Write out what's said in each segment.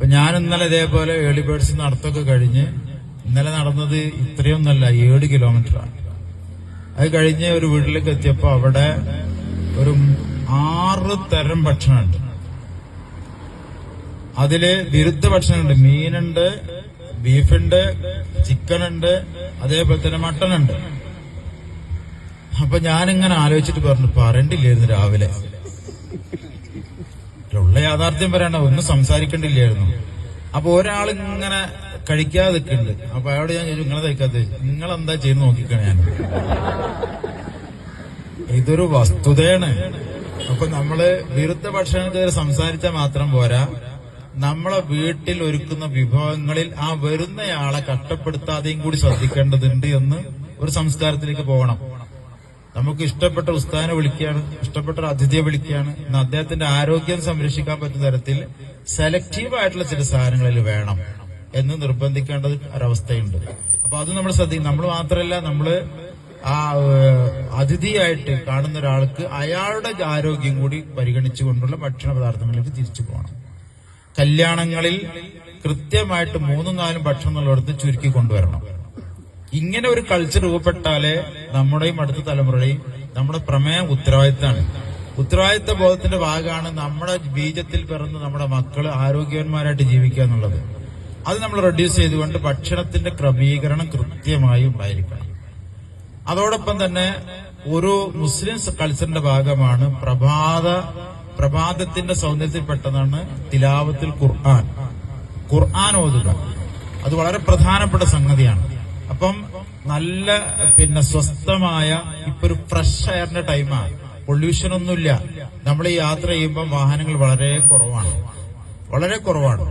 അപ്പൊ ഞാൻ ഇന്നലെ ഇതേപോലെ ഏളി ബേർഡ്സ് നടത്തൊക്കെ കഴിഞ്ഞ് ഇന്നലെ നടന്നത് ഇത്രയൊന്നല്ല ഏഴ് കിലോമീറ്റർ ആണ് അത് കഴിഞ്ഞ് ഒരു വീട്ടിലേക്ക് എത്തിയപ്പോ അവിടെ ഒരു ആറ് തരം ഭക്ഷണമുണ്ട്. അതിൽ വിരുദ്ധ ഭക്ഷണമുണ്ട്. മീനുണ്ട് ബീഫുണ്ട് ചിക്കൻ ഉണ്ട് അതേപോലെ തന്നെ മട്ടൺ ഉണ്ട് അപ്പൊ ഞാനിങ്ങനെ ആലോചിച്ചിട്ട് പറഞ്ഞു പറയണ്ടില്ലായിരുന്നു രാവിലെ? ഉള്ള യാഥാർത്ഥ്യം പറയണ്ട ഒന്നും സംസാരിക്കണ്ടില്ലായിരുന്നു. അപ്പൊ ഒരാൾ ഇങ്ങനെ കഴിക്കാതെ നിൽക്കുന്നുണ്ട്. അപ്പൊ അയാളോട് ഞാൻ ചോദിച്ചു നിങ്ങളെ കഴിക്കാത്ത നിങ്ങൾ എന്താ ചെയ്ത് നോക്കിക്കണേ ഞാൻ. ഇതൊരു വസ്തുതയാണ്. അപ്പൊ നമ്മൾ വിരുദ്ധ ഭക്ഷണത്തിന് സംസാരിച്ചാൽ മാത്രം പോരാ. നമ്മളെ വീട്ടിൽ ഒരുക്കുന്ന വിഭവങ്ങളിൽ ആ വരുന്നയാളെ കഷ്ടപ്പെടുത്താതെയും കൂടി ശ്രദ്ധിക്കേണ്ടതുണ്ട് എന്ന് ഒരു സംസ്കാരത്തിലേക്ക് പോകണം. നമുക്ക് ഇഷ്ടപ്പെട്ട ഉസ്താനെ വിളിക്കുകയാണ് ഇഷ്ടപ്പെട്ട ഒരു അതിഥിയെ വിളിക്കുകയാണ്. ഇന്ന് അദ്ദേഹത്തിന്റെ ആരോഗ്യം സംരക്ഷിക്കാൻ പറ്റുന്ന തരത്തിൽ സെലക്റ്റീവ് ആയിട്ടുള്ള ചില സാധനങ്ങളിൽ വേണം എന്ന് നിർബന്ധിക്കേണ്ടത് ഒരവസ്ഥയുണ്ട്. അപ്പൊ അത് നമ്മൾ ശ്രദ്ധിക്കും നമ്മൾ മാത്രമല്ല നമ്മൾ ആ അതിഥിയായിട്ട് കാണുന്ന ഒരാൾക്ക് അയാളുടെ ആരോഗ്യം കൂടി പരിഗണിച്ചുകൊണ്ടുള്ള ഭക്ഷണ പദാർത്ഥങ്ങളിലേക്ക് തിരിച്ചു പോകണം. കല്യാണങ്ങളിൽ കൃത്യമായിട്ട് മൂന്നും നാലും ഭക്ഷണം എന്നുള്ളിടത്ത് ചുരുക്കി കൊണ്ടുവരണം. ഇങ്ങനെ ഒരു കൾച്ചർ രൂപപ്പെട്ടാലേ നമ്മുടെയും അടുത്ത തലമുറയുടെയും നമ്മുടെ പ്രമേയം ഉത്തരവാദിത്തമാണ് ഉത്തരവാദിത്ത ബോധത്തിന്റെ ഭാഗമാണ് നമ്മുടെ ബീജത്തിൽ പിറന്ന് നമ്മുടെ മക്കൾ ആരോഗ്യവാന്മാരായിട്ട് ജീവിക്കുക എന്നുള്ളത്. അത് നമ്മൾ റെഡ്യൂസ് ചെയ്തുകൊണ്ട് ഭക്ഷണത്തിന്റെ ക്രമീകരണം കൃത്യമായി ഉണ്ടായിരിക്കണം. അതോടൊപ്പം തന്നെ ഒരു മുസ്ലിം കൾച്ചറിന്റെ ഭാഗമാണ് പ്രഭാത പ്രഭാതത്തിന്റെ സൗന്ദര്യത്തിൽപ്പെട്ടതാണ് തിലാവത്തിൽ ഖുർആൻ. ഖുർആൻ ഓതുക. അത് വളരെ പ്രധാനപ്പെട്ട സംഗതിയാണ്. അപ്പം നല്ല പിന്നെ സ്വസ്ഥമായ ഇപ്പൊ ഒരു ഫ്രഷ് എയറിന്റെ ടൈമാണ് പൊല്യൂഷൻ ഒന്നുമില്ല. നമ്മൾ ഈ യാത്ര ചെയ്യുമ്പോൾ വാഹനങ്ങൾ വളരെ കുറവാണ്. വളരെ കുറവാണ്.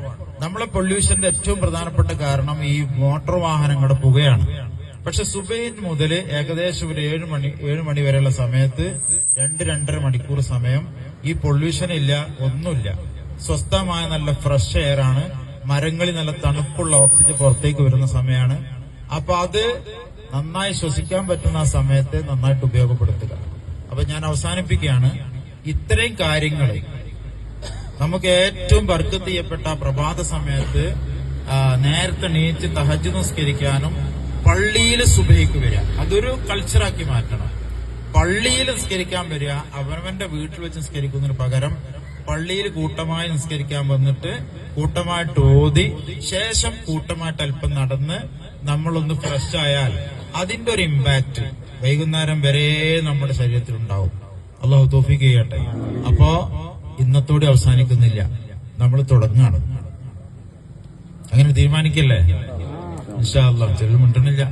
നമ്മളെ പൊല്യൂഷന്റെ ഏറ്റവും പ്രധാനപ്പെട്ട കാരണം ഈ മോട്ടോർ വാഹനങ്ങളുടെ പുകയാണ്. പക്ഷെ സുബൈൻ മുതൽ ഏകദേശം ഒരു ഏഴ് മണി ഏഴ് മണി വരെയുള്ള സമയത്ത് രണ്ട് രണ്ടര മണിക്കൂർ സമയം ഈ പൊല്യൂഷൻ ഇല്ല ഒന്നുമില്ല. സ്വസ്ഥമായ നല്ല ഫ്രഷ് എയർ ആണ്. മരങ്ങളിൽ നല്ല തണുപ്പുള്ള ഓക്സിജൻ പുറത്തേക്ക് വരുന്ന സമയമാണ് അപ്പൊ അത് നന്നായി ശ്വസിക്കാൻ പറ്റുന്ന സമയത്ത് നന്നായിട്ട് ഉപയോഗപ്പെടുത്തുക. അപ്പൊ ഞാൻ അവസാനിപ്പിക്കുകയാണ്. ഇത്രയും കാര്യങ്ങൾ നമുക്ക് ഏറ്റവും ബർക്കത്ത് ചെയ്യപ്പെട്ട പ്രഭാത സമയത്ത് നേരത്തെ നീച്ച് തഹജ് നിസ്കരിക്കാനും പള്ളിയിൽ സുബഹിക്ക് വരിക. അതൊരു കൾച്ചറാക്കി മാറ്റണം. പള്ളിയിൽ നിസ്കരിക്കാൻ വരിക അവനവന്റെ വീട്ടിൽ വെച്ച് നിസ്കരിക്കുന്നതിന് പകരം പള്ളിയിൽ കൂട്ടമായി നിസ്കരിക്കാൻ വന്നിട്ട് കൂട്ടമായിട്ട് ഓതി ശേഷം കൂട്ടമായിട്ട് അല്പം നടന്ന് നമ്മളൊന്ന് ഫ്രഷ് ആയാൽ അതിന്റെ ഒരു ഇമ്പാക്ട് വൈകുന്നേരം വരെ നമ്മുടെ ശരീരത്തിൽ ഉണ്ടാവും. അള്ളാഹു തോഫിക്ക് ചെയ്യട്ടെ. അപ്പോ ഇന്നത്തോടെ അവസാനിക്കുന്നില്ല. നമ്മൾ തുടങ്ങാണ്. അങ്ങനെ തീരുമാനിക്കല്ലേ? ഇൻഷാ അള്ളാഹ് ചെല്ലു മിണ്ടണില്ല.